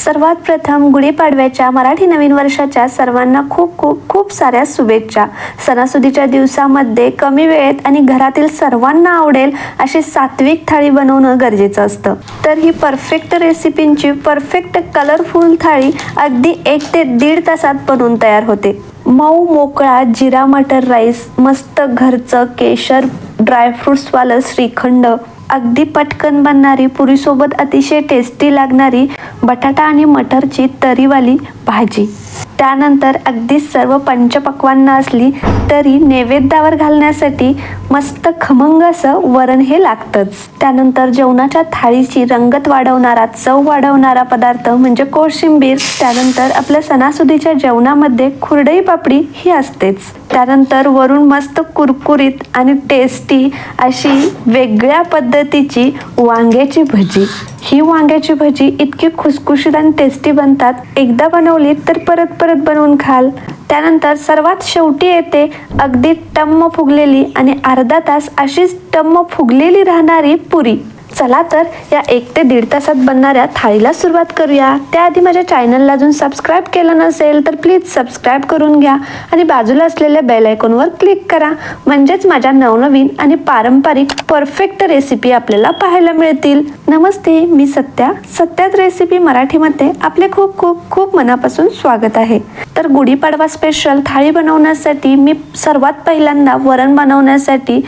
सर्वात प्रथम गुढीपाडव्याच्या मराठी नवीन वर्षाच्या सर्वांना खूप खूप खूप साऱ्या शुभेच्छा. सणासुदीच्या दिवसामध्ये कमी वेळेत आणि घरातील सर्वांना आवडेल अशी सात्विक थाळी बनवणं गरजेचं असतं. तर ही परफेक्ट रेसिपींची परफेक्ट कलरफुल थाळी अगदी एक ते दीड तासात बनवून तयार होते. मऊ मोकळा जिरा मटर राईस मस्त घरचं केशर ड्रायफ्रुट्सवालं श्रीखंड अगदी पटकन बनणारी पुरीसोबत अतिशय टेस्टी लागणारी बटाटा आणि मटरची तरीवाली भाजी. त्यानंतर अगदी सर्व पंचपक्वांना असली तरी नैवेद्यावर घालण्यासाठी मस्त खमंग असं वरण हे लागतंच. त्यानंतर जेवणाच्या थाळीची रंगत वाढवणारा चव वाढवणारा पदार्थ म्हणजे कोशिंबीर. त्यानंतर आपल्या सणासुदीच्या जेवणामध्ये खुरडई पापडी ही असतेच. त्यानंतर वरून मस्त कुरकुरीत आणि टेस्टी अशी वेगळ्या पद्धतीची वांग्याची भजी. ही वांग्याची भजी इतकी खुसखुशीत आणि टेस्टी बनतात. एकदा बनवली तर परत परत बनवून खाल. त्यानंतर सर्वात शेवटी येते अगदी टम्म फुगलेली आणि अर्धा तास अशीच टम्म फुगलेली राहणारी पुरी. चला तर या एक ते दीड तासात बनणाऱ्या थाळीला सुरुवात करूया. त्याआधी माझ्या चॅनलला अजून सबस्क्राईब केलं नसेल तर प्लीज सबस्क्राईब करून घ्या आणि बाजूला असलेल्या बेल आयकॉनवर क्लिक करा. म्हणजेच माझ्या नवनवीन आणि पारंपरिक परफेक्ट रेसिपी आपल्याला पाहायला मिळतील. नमस्ते मी सत्या. सत्यात रेसिपी मराठीमध्ये आपले खूप खूप खूप मनापासून स्वागत आहे. तर गुढीपाडवा स्पेशल थाळी बनवण्यासाठी मी सर्वात पहिल्यांदा वरण बनवण्यासाठी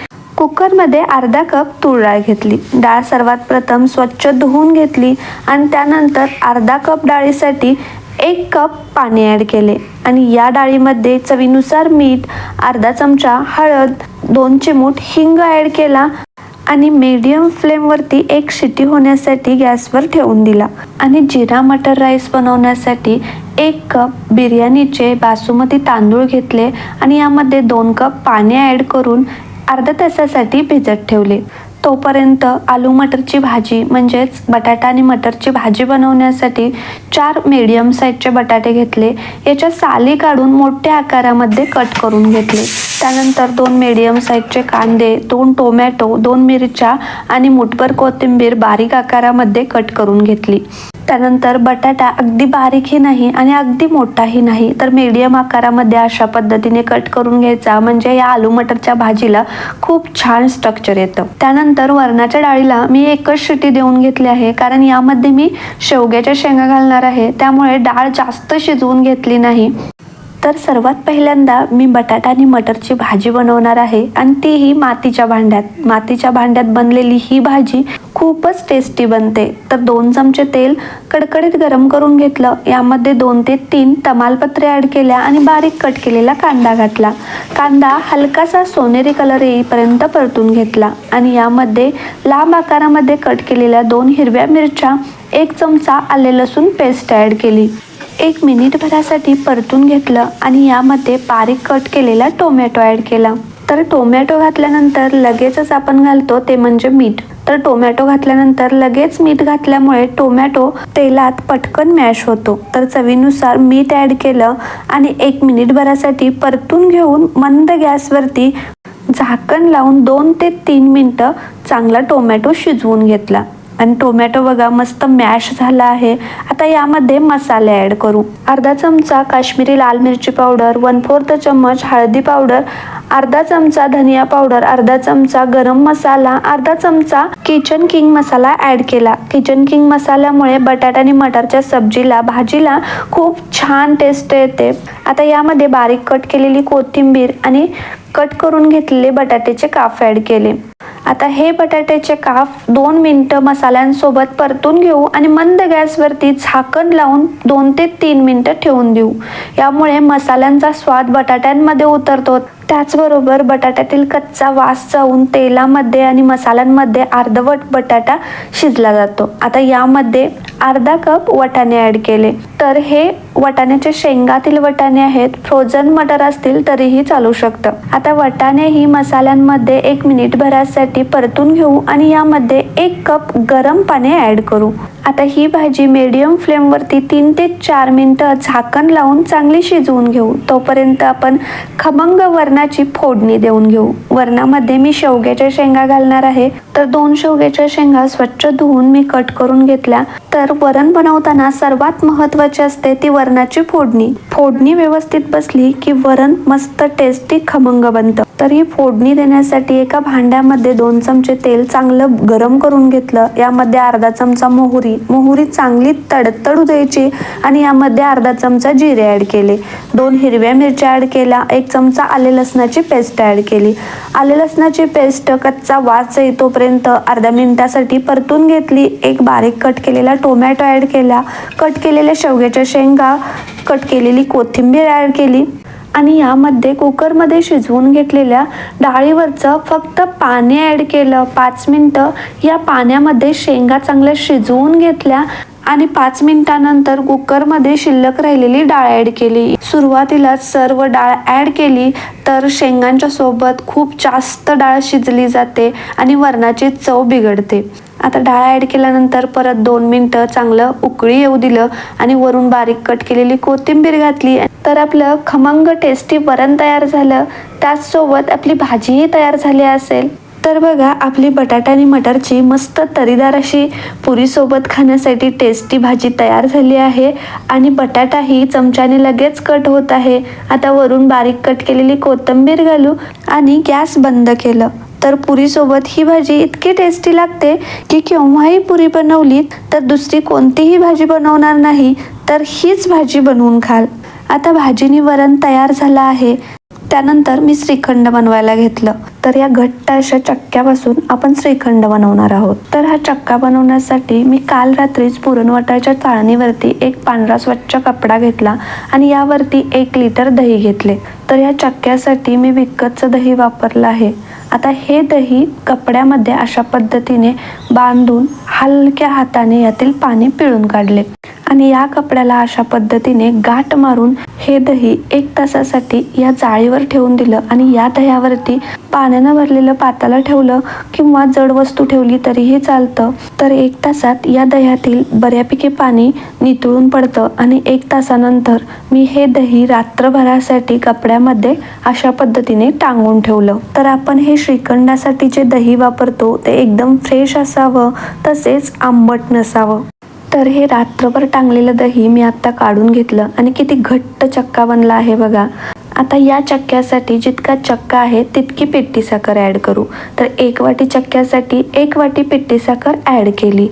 कुकरमध्ये अर्धा कप तूर डाळ घेतली. डाळ सर्वात प्रथम स्वच्छ धुवून घेतली आणि त्यानंतर अर्धा कप डाळीसाठी एक कप पाणी ॲड केले. आणि या डाळीमध्ये चवीनुसार मीठ अर्धा चमचा हळद दोन चिमूट हिंग ॲड केला आणि मीडियम फ्लेमवरती एक शिटी होण्यासाठी गॅसवर ठेवून दिला. आणि जिरा मटर राईस बनवण्यासाठी एक कप बिर्याणीचे बासुमती तांदूळ घेतले आणि यामध्ये दोन कप पाणी ॲड करून अर्धा तासासाठी भिजत ठेवले. तोपर्यंत आलू मटरची भाजी म्हणजेच बटाटा आणि मटरची भाजी बनवण्यासाठी चार मीडियम साईजचे बटाटे घेतले. याच्या साली काढून मोठ्या आकारामध्ये कट करून घेतले. त्यानंतर दोन मीडियम साईजचे कांदे दोन टोमॅटो दोन मिरच्या आणि मुठभर कोथिंबीर बारीक आकारामध्ये कट करून घेतली. त्यानंतर बटाटा अगदी बारीकही नाही आणि अगदी मोठाही नाही. तर मीडियम आकारामध्ये अशा पद्धतीने कट करून घ्यायचा. म्हणजे या आलू मटरच्या भाजीला खूप छान स्ट्रक्चर येतं. त्यानंतर वरणाच्या डाळीला मी एकच शिटी देऊन घेतली आहे. कारण यामध्ये मी शेवग्याच्या शेंगा घालणार आहे. त्यामुळे डाळ जास्त शिजवून घेतली नाही. तर सर्वात पहिल्यांदा मी बटाटा आणि मटरची भाजी बनवणार आहे आणि तीही मातीच्या भांड्यात. मातीच्या भांड्यात बनलेली ही भाजी खूपच टेस्टी बनते. तर दोन चमचे तेल कडकडीत गरम करून घेतलं. यामध्ये दोन ते तीन तमालपत्रे ॲड केल्या आणि बारीक कट केलेला कांदा घातला. कांदा हलकासा सोनेरी कलर येईपर्यंत परतून घेतला आणि यामध्ये लांब आकारामध्ये कट केलेल्या दोन हिरव्या मिरच्या एक चमचा आले लसूण पेस्ट ॲड केली. एक मिनिटभरासाठी परतून घेतलं आणि यामध्ये बारीक कट केलेला टोमॅटो ॲड केला. तर टोमॅटो घातल्यानंतर लगेचच आपण घालतो ते म्हणजे मीठ. तर टोमॅटो घातल्यानंतर लगेच मीठ घातल्यामुळे टोमॅटो तेलात पटकन मॅश होतो. तर चवीनुसार मीठ ॲड केलं आणि एक मिनिटभरासाठी परतून घेऊन मंद गॅसवरती झाकण लावून दोन ते तीन मिनटं चांगला टोमॅटो शिजवून घेतला. आणि टोमॅटो बघा मस्त मॅश झाला आहे. आता यामध्ये मसाले ॲड करू. अर्धा चमचा काश्मीरी लाल मिरची पावडर वन फोर्थ चम्मच हळदी पावडर अर्धा चमचा धनिया पावडर अर्धा चमचा गरम मसाला अर्धा चमचा किचन किंग मसाला ॲड केला. किचन किंग मसाल्यामुळे बटाटा आणि मटारच्या सब्जीला भाजीला खूप छान टेस्ट येते. आता यामध्ये बारीक कट केलेली कोथिंबीर आणि कट करून घेतलेले बटाट्याचे काफ ॲड केले. आता हे बटाट्याचे काफ दोन मिनटं मसाल्यांसोबत परतून घेऊ आणि मंद गॅसवरती झाकण लावून दोन ते तीन मिनटं ठेवून देऊ. यामुळे मसाल्यांचा स्वाद बटाट्यांमध्ये उतरतो. त्याचबरोबर बटाट्यातील कच्चा वास जाऊन तेलामध्ये आणि मसाल्यांमध्ये अर्धवट बटाटा शिजला जातो. आता यामध्ये अर्धा कप वटाणे ॲड केले. तर हे वटाण्याचे शेंगातील वटाणे आहेत. फ्रोझन मटर असतील तरीही चालू शकतं. आता वटाणे ही मसाल्यांमध्ये एक मिनिटभरासाठी परतून घेऊ आणि यामध्ये एक कप गरम पाणी ॲड करू. आता ही भाजी मीडियम फ्लेमवरती तीन ते चार मिनटं झाकण लावून चांगली शिजवून घेऊ. तोपर्यंत आपण खमंग वरणाची फोडणी देऊन घेऊ. वरणामध्ये मी शेवग्याच्या शेंगा घालणार आहे. तर दोन शेवग्याच्या शेंगा स्वच्छ धुवून मी कट करून घेतल्या. तर वरण बनवताना सर्वात महत्त्वाची असते ती वरणाची फोडणी. फोडणी व्यवस्थित बसली की वरण मस्त टेस्टी खमंग बनतं. तर ही फोडणी देण्यासाठी एका भांड्यामध्ये दोन चमचे तेल चांगलं गरम करून घेतलं. यामध्ये अर्धा चमचा मोहरी. मोहरी चांगली तडतडू द्यायची आणि यामध्ये अर्धा चमचा जिरे ॲड केले. दोन हिरव्या मिरच्या ॲड केल्या. एक चमचा आले लसणाची पेस्ट ॲड केली. आले लसणाची पेस्ट कच्चा वास येतोपर्यंत अर्ध्या मिनिटासाठी परतून घेतली. एक बारीक कट केलेला टोमॅटो ॲड केला कट केलेल्या शेवग्याच्या शेंगा कट केलेली कोथिंबीर ॲड केली आणि यामध्ये कुकरमध्ये शिजवून घेतलेल्या डाळीवरचं फक्त पाणी ॲड केलं. पाच मिनटं या पाण्यामध्ये शेंगा चांगल्या शिजवून घेतल्या आणि पाच मिनिटानंतर कुकरमध्ये शिल्लक राहिलेली डाळ ॲड केली. सुरुवातीला सर्व डाळ ॲड केली तर शेंगांच्या सोबत खूप जास्त डाळ शिजली जाते आणि वरणाची चव बिघडते. आता डाळ ॲड केल्यानंतर परत दोन मिनटं चांगलं उकळी येऊ दिलं आणि वरून बारीक कट केलेली कोथिंबीर घातली. तर आपलं खमंग टेस्टी वरण तयार झालं. त्याचसोबत आपली भाजीही तयार झाली असेल. तर बघा आपली बटाटा आणि मटरची मस्त तरीदार अशी पुरीसोबत खाण्यासाठी टेस्टी भाजी तयार झाली आहे आणि बटाटाही चमच्याने लगेच कट होत आहे. आता वरून बारीक कट केलेली कोथिंबीर घालू आणि गॅस बंद केलं. तर पुरीसोबत ही भाजी इतकी टेस्टी लागते की केव्हाही पुरी बनवली तर दुसरी कोणतीही भाजी बनवणार नाही तर हीच भाजी बनवून खाल. आता भाजीनी वरण तयार झालं आहे. त्यानंतर मी श्रीखंड बनवायला घेतलं. तर या घट्ट अशा चक्क्यापासून आपण श्रीखंड बनवणार आहोत. तर हा चक्का बनवण्यासाठी मी काल रात्रीच पुरणवटाच्या चाळणीवरती एक पांढरा स्वच्छ कपडा घेतला आणि यावरती एक लिटर दही घेतले. तर या चक्क्यासाठी मी विकतचं दही वापरलं आहे. आता हे दही कपड्यामध्ये अशा पद्धतीने बांधून हलक्या हाताने यातील पाणी पिळून काढले. आणि या कपड्याला अशा पद्धतीने गाठ मारून हे दही एक तासासाठी या जाळीवर ठेवून दिलं आणि या दह्यावरती पाण्यानं भरलेलं पाताला ठेवलं किंवा जड वस्तू ठेवली तरीही चालतं. तर एक तासात या दह्यातील बऱ्यापैकी पाणी नितळून पडतं आणि एक तासानंतर मी हे दही रात्रभरासाठी कपड्यामध्ये अशा पद्धतीने टांगून ठेवलं. तर आपण हे श्रीखंडासाठी जे दही वापरतो ते एकदम फ्रेश असावं तसेच आंबट नसावं. तर हे रात्रभर टांगलेलं दही मी आत्ता काढून घेतलं. आणि किती घट्ट चक्का बनला आहे बघा. आता या चक्क्यासाठी जितका चक्का आहे तितकी पिट्टी साखर ॲड करू. तर एक वाटी चक्क्यासाठी एक वाटी पिट्टी साखर ॲड केली.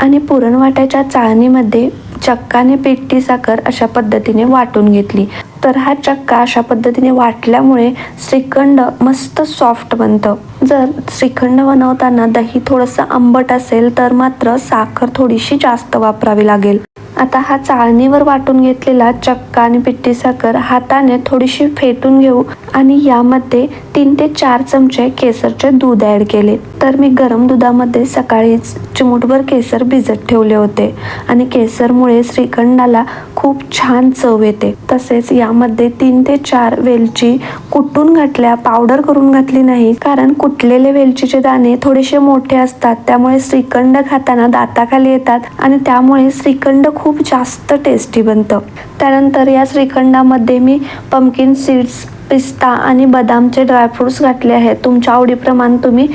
आणि पुरणवाट्याच्या चाळणीमध्ये चक्काने पेटी साखर अशा पद्धतीने वाटून घेतली. तर हा चक्का अशा पद्धतीने वाटल्यामुळे श्रीखंड मस्त सॉफ्ट बनतं. जर श्रीखंड बनवताना दही थोडंसं आंबट असेल तर मात्र साखर थोडीशी जास्त वापरावी लागेल. आता हा चाळणीवर वाटून घेतलेला चक्का आणि पिट्टी साखर हाताने थोडीशी फेटून घेऊ आणि यामध्ये तीन ते चार चमचे केसरचे दूध ॲड केले. तर मी गरम दुधामध्ये सकाळीच चिमूटभर केसर भिजत ठेवले होते आणि केसरमुळे श्रीखंडाला खूप छान चव येते. तसेच यामध्ये तीन ते चार वेलची कुटून घातल्या पावडर करून घातली नाही कारण कुटलेले वेलचीचे दाणे थोडेसे मोठे असतात त्यामुळे श्रीखंड खाताना दाताखाली येतात आणि त्यामुळे श्रीखंड खूप खूप जास्त टेस्टी बनतं. त्यानंतर या श्रीखंडामध्ये मी पमकिन सीड्स पिस्ता आणि बदामचे ड्रायफ्रुट्स घातले आहेत. तुमच्या आवडीप्रमाणे तुम्ही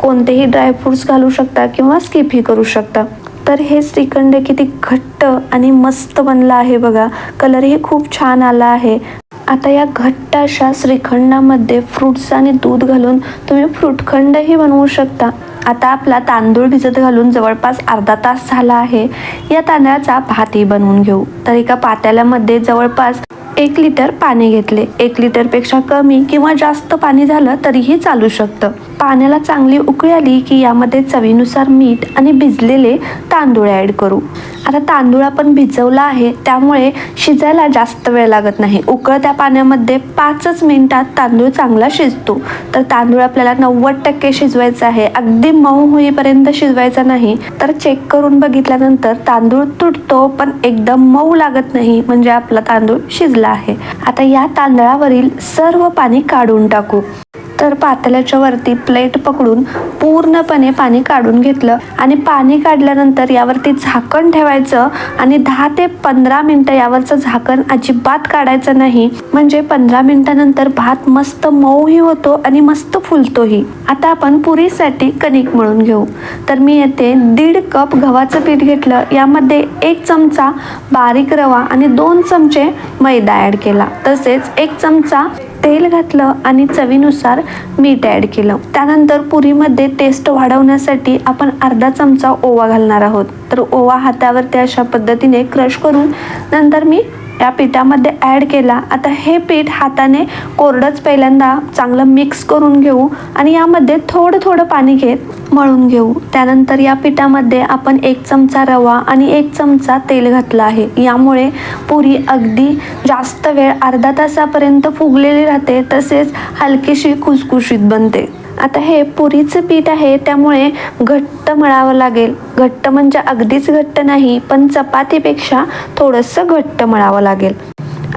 कोणतेही ड्रायफ्रुट्स घालू शकता किंवा स्किपही करू शकता. तर हे श्रीखंड किती घट्ट आणि मस्त बनलं आहे बघा. कलरही खूप छान आला आहे. आता या घट्ट अशा श्रीखंडामध्ये फ्रूट्स आणि दूध घालून तुम्ही फ्रूटखंडही बनवू शकता. आता आपला तांदूळ भिजत घालून जवळपास अर्धा तास झाला आहे. या तांदळाचा भातही बनवून घेऊ. तर एका पात्याल्यामध्ये जवळपास एक लिटर पाणी घेतले. एक लिटरपेक्षा कमी किंवा जास्त पाणी झालं तरीही चालू शकतं. पाण्याला चांगली उकळी आली की यामध्ये चवीनुसार मीठ आणि भिजलेले तांदूळ ॲड करू. आता तांदूळ आपण भिजवला आहे त्यामुळे शिजायला जास्त वेळ लागत नाही. उकळत्या पाण्यामध्ये पाचच मिनिटात तांदूळ चांगला शिजतो. तर तांदूळ आपल्याला नव्वद टक्के शिजवायचा आहे. अगदी मऊ होईपर्यंत शिजवायचा नाही. तर चेक करून बघितल्यानंतर तांदूळ तुटतो पण एकदम मऊ लागत नाही म्हणजे आपला तांदूळ शिजला आहे. आता या तांदळावरील सर्व पाणी काढून टाकू. तर पातेल्याच्या वरती प्लेट पकडून पूर्णपणे पाणी काढून घेतलं. आणि पाणी काढल्यानंतर यावरती झाकण ठेवायचं आणि दहा ते पंधरा मिनटं यावरचं झाकण अजिबात काढायचं नाही. म्हणजे पंधरा मिनिटानंतर भात मस्त मऊही होतो आणि मस्त फुलतोही. आता आपण पुरीसाठी कणिक मळून घेऊ. तर मी येथे दीड कप गव्हाचं पीठ घेतलं. यामध्ये एक चमचा बारीक रवा आणि दोन चमचे मैदा ॲड केला. तसेच एक चमचा तेल घातलं आणि चवीनुसार मीठ ॲड केलं. त्यानंतर पुरीमध्ये टेस्ट वाढवण्यासाठी आपण अर्धा चमचा ओवा घालणार आहोत. तर ओवा हातावरती अशा पद्धतीने क्रश करून नंतर मी त्या पिठामध्ये ॲड केला. आता हे पीठ हाताने कोरडंच पहिल्यांदा चांगलं मिक्स करून घेऊ आणि यामध्ये थोडं थोडं पाणी घेत मळून घेऊ. त्यानंतर या पिठामध्ये आपण एक चमचा रवा आणि एक चमचा तेल घातलं आहे. यामुळे पुरी अगदी जास्त वेळ अर्धा तासापर्यंत फुगलेली राहते तसेच हलकीशी खुसखुशीत बनते. आता हे पुरीचं पीठ आहे त्यामुळे घट्ट मळावं लागेल. घट्ट म्हणजे अगदीच घट्ट नाही पण चपातीपेक्षा थोडंसं घट्ट मळावं लागेल.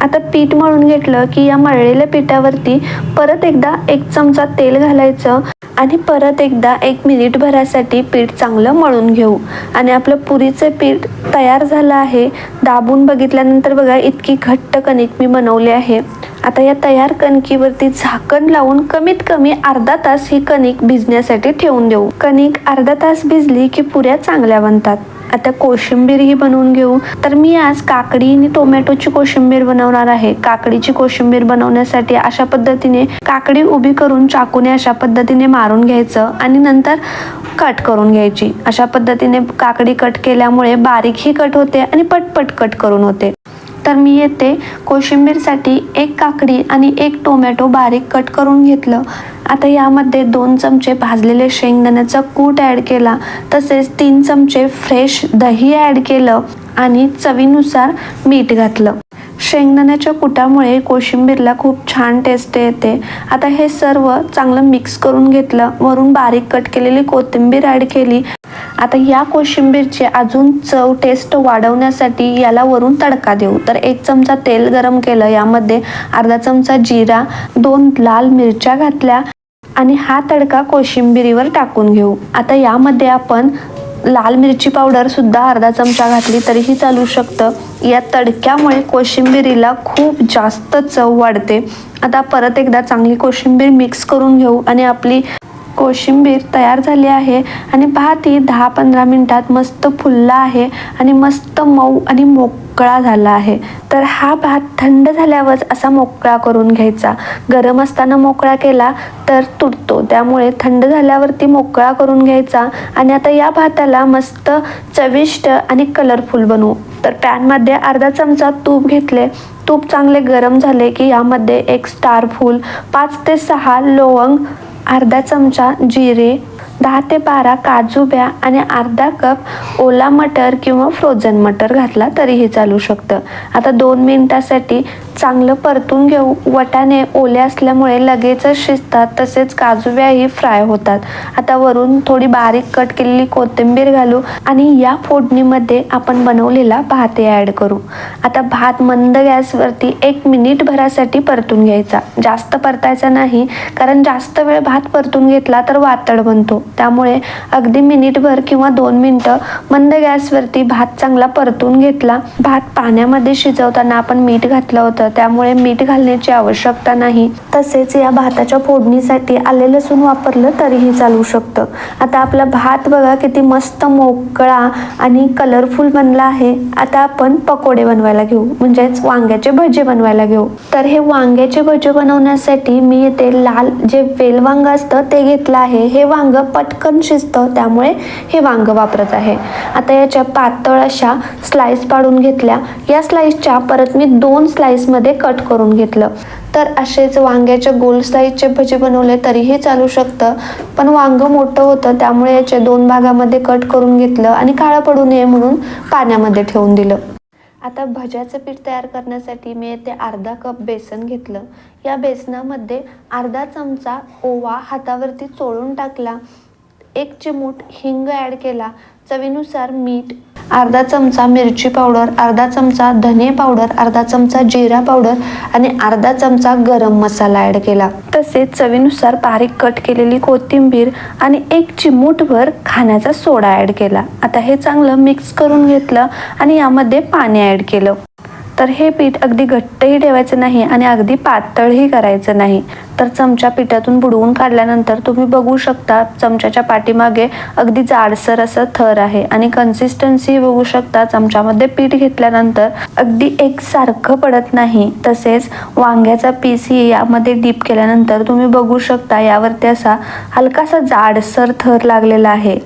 आता पीठ मळून घेतलं की या मळलेल्या पिठावरती परत एकदा एक चमचा तेल घालायचं आणि परत एकदा एक मिनिटभरासाठी पीठ चांगलं मळून घेऊ. आणि आपलं पुरीचं पीठ तयार झालं आहे. दाबून बघितल्यानंतर बघा इतकी घट्ट कणिक मी बनवली आहे. आता या तयार कणकीवरती झाकण लावून कमीत कमी अर्धा तास ही कणिक भिजण्यासाठी ठेवून देऊ. कणिक अर्धा तास भिजली की पुऱ्या चांगल्या बनतात. आता कोशिंबीर ही बनवून घेऊ. तर मी आज काकडी आणि टोमॅटोची कोशिंबीर बनवणार आहे. काकडीची कोशिंबीर बनवण्यासाठी अशा पद्धतीने काकडी उभी करून चाकूने अशा पद्धतीने मारून घ्यायचं आणि नंतर कट करून घ्यायची. अशा पद्धतीने काकडी कट केल्यामुळे बारीकही कट होते आणि पटपट कट करून होते. तर मी येते. कोशिंबीरसाठी एक काकडी आणि एक टोमॅटो बारीक कट करून घेतलं. आता यामध्ये दोन चमचे भाजलेले शेंगदाण्याचा कूट ॲड केला. तसेच तीन चमचे फ्रेश दही ॲड केलं आणि चवीनुसार मीठ घातलं. शेंगदाण्याच्या कुटामुळे कोशिंबीरला खूप छान टेस्ट येते. आता हे सर्व चांगलं मिक्स करून घेतलं. वरून बारीक कट केलेली कोथिंबीर ॲड केली. आता या कोशिंबीरची अजून चव टेस्ट वाढवण्यासाठी याला वरून तडका देऊ. तर एक चमचा तेल गरम केलं यामध्ये अर्धा चमचा जिरा दोन लाल मिरच्या घातल्या आणि हा तडका कोशिंबिरीवर टाकून घेऊ. आता यामध्ये आपण लाल मिरची पावडर सुद्धा अर्धा चमचा घातली तरीही चालू शकतं. या तडक्यामुळे कोशिंबिरीला खूप जास्त चव वाढते. आता परत एकदा चांगली कोशिंबीर मिक्स करून घेऊ आणि आपली कोशिंबीर तयार झाली आहे आणि भात ही दहा पंधरा मिनटात मस्त फुलला आहे आणि मस्त मऊ आणि मोकळा झाला आहे. तर हा भात थंड झाल्यावर असा मोकळा करून घ्यायचा. गरम असताना मोकळा केला तर तुटतो त्यामुळे थंड झाल्यावरती मोकळा करून घ्यायचा आणि आता या भाताला मस्त चविष्ट आणि कलरफुल बनवू. तर पॅनमध्ये अर्धा चमचा तूप घेतले. तूप चांगले गरम झाले की यामध्ये एक स्टार फूल पाच ते सहा लवंग अर्धा चमचा जिरे दहा ते बारा काजू ब्या आणि अर्धा कप ओला मटर किंवा फ्रोझन मटर घातला तरीही चालू शकतं. आता दोन मिनटासाठी चांगलं परतून घेऊ. वटाणे ओले असल्यामुळे लगेचच शिजतात तसेच काजूव्याही फ्राय होतात. आता वरून थोडी बारीक कट केलेली कोथिंबीर घालू आणि या फोडणीमध्ये आपण बनवलेला भात ॲड करू. आता भात मंद गॅसवरती एक मिनिट भरासाठी परतून घ्यायचा. जास्त परतायचा नाही कारण जास्त वेळ भात परतून घेतला तर वातड बनतो. त्यामुळे अगदी मिनिटभर किंवा दोन मिनटं मंद गॅसवरती भात चांगला परतून घेतला. भात पाण्यामध्ये शिजवताना आपण मीठ घातलं होतं. त्यामुळे मीठ घालण्याची आवश्यकता नाही. तसेच या भाताच्या फोडणीसाठी आले लसूण वापरलं तरीही चालू शकतं. आता आपला भात बघा किती मस्त मोकळा आणि कलरफुल बनला आहे. आता आपण पकोडे बनवायला घेऊ. म्हणजेच वांग्याचे भजे बनवायला घेऊ. तर हे वांग्याचे भजे बनवण्यासाठी मी येथे लाल जे वेल वांग असतं ते घेतलं आहे. हे वांग पटकन शिजतं. त्यामुळे हे वांग वापरत आहे. आता याच्या पातळ अशा स्लाइस पाडून घेतल्या. या स्लाइसच्या परत मी दोन स्लाइसमध्ये कट करून घेतलं. तर असेच वांग्याचे गोल साईजचे भजे बनवले तरीही चालू शकतं. पण वांग मोठं होतं त्यामुळे याचे दोन भागामध्ये कट करून घेतलं आणि काळं पडू नये म्हणून पाण्यामध्ये ठेवून दिलं. आता भज्याचं पीठ तयार करण्यासाठी मी येथे अर्धा कप बेसन घेतलं. या बेसनामध्ये अर्धा चमचा ओवा हातावरती चोळून टाकला. एक चिमूट हिंग ॲड केला. चवीनुसार मीठ अर्धा चमचा मिरची पावडर अर्धा चमचा धने पावडर अर्धा चमचा जिरा पावडर आणि अर्धा चमचा गरम मसाला ॲड केला. तसेच चवीनुसार बारीक कट केलेली कोथिंबीर आणि एक चिमूटभर खाण्याचा सोडा ॲड केला. आता हे चांगलं मिक्स करून घेतलं आणि यामध्ये पाणी ॲड केलं. तर हे पीठ अगदी घट्टही ठेवायचं नाही आणि अगदी पातळही करायचं नाही. तर चमचा पिठातून बुडवून काढल्यानंतर तुम्ही बघू शकता चमच्याच्या पाठीमागे अगदी जाडसर असं थर आहे. आणि कन्सिस्टन्सी बघू शकता चमच्यामध्ये पीठ घेतल्यानंतर अगदी एकसारखं पडत नाही. तसेच वांग्याचा पीस ही यामध्ये डीप केल्यानंतर तुम्ही बघू शकता यावरती असा हलकासा जाडसर थर लागलेला आहे.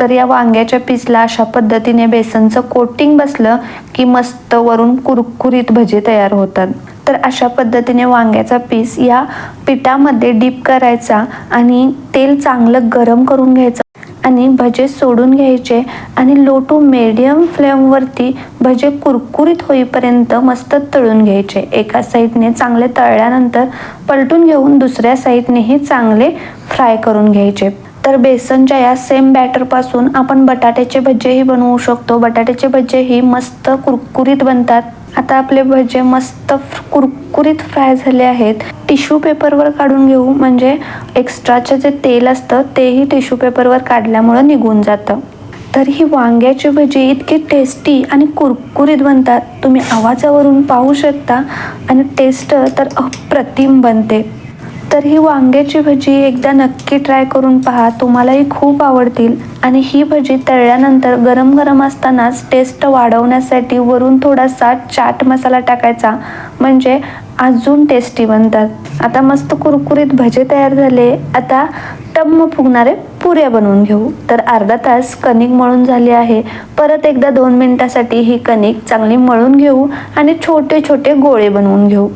तर या वांग्याच्या पीसला अशा पद्धतीने बेसनचं कोटिंग बसलं की मस्त वरून कुरकुरीत भजे तयार होतात. तर अशा पद्धतीने वांग्याचा पीस या पिठामध्ये डीप करायचा आणि तेल चांगलं गरम करून घ्यायचं आणि भजे सोडून घ्यायचे आणि लो टू मिडियम फ्लेमवरती भजे कुरकुरीत होईपर्यंत मस्त तळून घ्यायचे. एका साईडने चांगले तळल्यानंतर पलटून घेऊन दुसऱ्या साईडनेही चांगले फ्राय करून घ्यायचे. तर बेसनच्या या सेम बॅटरपासून आपण बटाट्याचे भजेही बनवू शकतो. बटाट्याचे भजेही मस्त कुरकुरीत बनतात. आता आपले भजे मस्त कुरकुरीत फ्राय झाले आहेत. टिश्यू पेपरवर काढून घेऊ. म्हणजे एक्स्ट्राचं जे तेल असतं तेही टिश्यू पेपरवर काढल्यामुळं निघून जातं. तर ही वांग्याची भजी इतकी टेस्टी आणि कुरकुरीत बनतात. तुम्ही आवाजावरून पाहू शकता आणि टेस्ट तर अप्रतिम बनते. तर ही वांग्याची भजी एकदा नक्की ट्राय करून पहा. तुम्हालाही खूप आवडतील. आणि ही भजी तळल्यानंतर गरम गरम असतानाच टेस्ट वाढवण्यासाठी वरून थोडासा चाट मसाला टाकायचा. म्हणजे अजून टेस्टी बनतात. आता मस्त कुरकुरीत भजे तयार झाले. आता टम्म फुगणारे पुऱ्या बनवून घेऊ. तर अर्धा तास कणिक मळून झाली आहे. परत एकदा दोन मिनिटासाठी ही कणिक चांगली मळून घेऊ आणि छोटे छोटे गोळे बनवून घेऊ.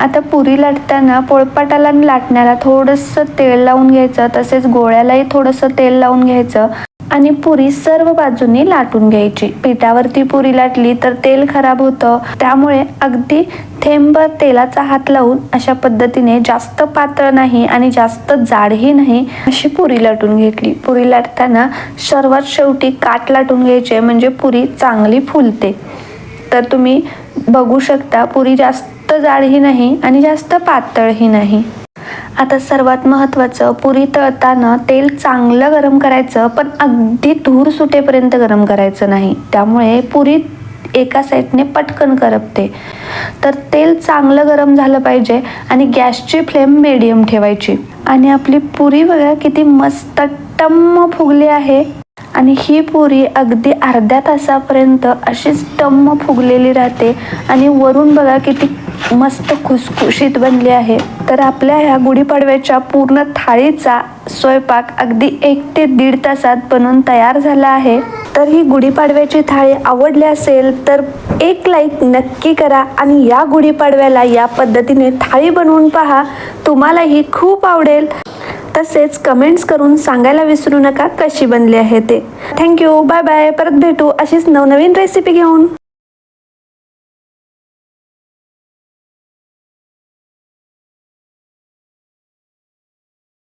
आता पुरी लाटताना पोळपाटाला आणि लाटण्याला थोडंसं तेल लावून घ्यायचं तसेच गोळ्यालाही थोडंसं तेल लावून घ्यायचं आणि पुरी सर्व बाजूनी लाटून घ्यायची. पिठावरती पुरी लाटली तर तेल खराब होतं. त्यामुळे अगदी थेंब तेलाचा हात लावून अशा पद्धतीने जास्त पातळ नाही आणि जास्त जाडही नाही अशी पुरी लाटून घेतली. पुरी लाटताना सर्वात शेवटी काट लाटून घ्यायचे म्हणजे पुरी चांगली फुलते. तर तुम्ही बघू शकता पुरी जास्त जाडही नाही आणि जास्त पातळही नाही. आता सर्वात महत्त्वाचं पुरी तळताना तेल चांगलं गरम करायचं पण अगदी धूर सुटेपर्यंत गरम करायचं नाही. त्यामुळे पुरी एका साईडने पटकन करपते. तर तेल चांगलं गरम झालं पाहिजे आणि गॅसची फ्लेम मिडियम ठेवायची. आणि आपली पुरी बघा किती मस्त टम्म फुगली आहे. आणि ही पुरी अगदी अर्ध्या तासापर्यंत अशीच टम्म फुगलेली राहते. आणि वरून बघा किती मस्त खुसखुशीत बनली आहे. तर आपल्या ह्या गुढीपाडव्याच्या पूर्ण थाळीचा स्वयंपाक अगदी एक ते दीड तासात बनवून तयार झाला आहे. तर ही गुढीपाडव्याची थाळी आवडली असेल तर एक लाईक नक्की करा आणि या गुढीपाडव्याला या पद्धतीने थाळी बनवून पहा. तुम्हालाही खूप आवडेल. तसेच कमेंट्स करून सांगायला विसरू नका कशी बनली आहे ते. थँक्यू बाय बाय परत भेटू अशीच नवनवीन रेसिपी घेऊन.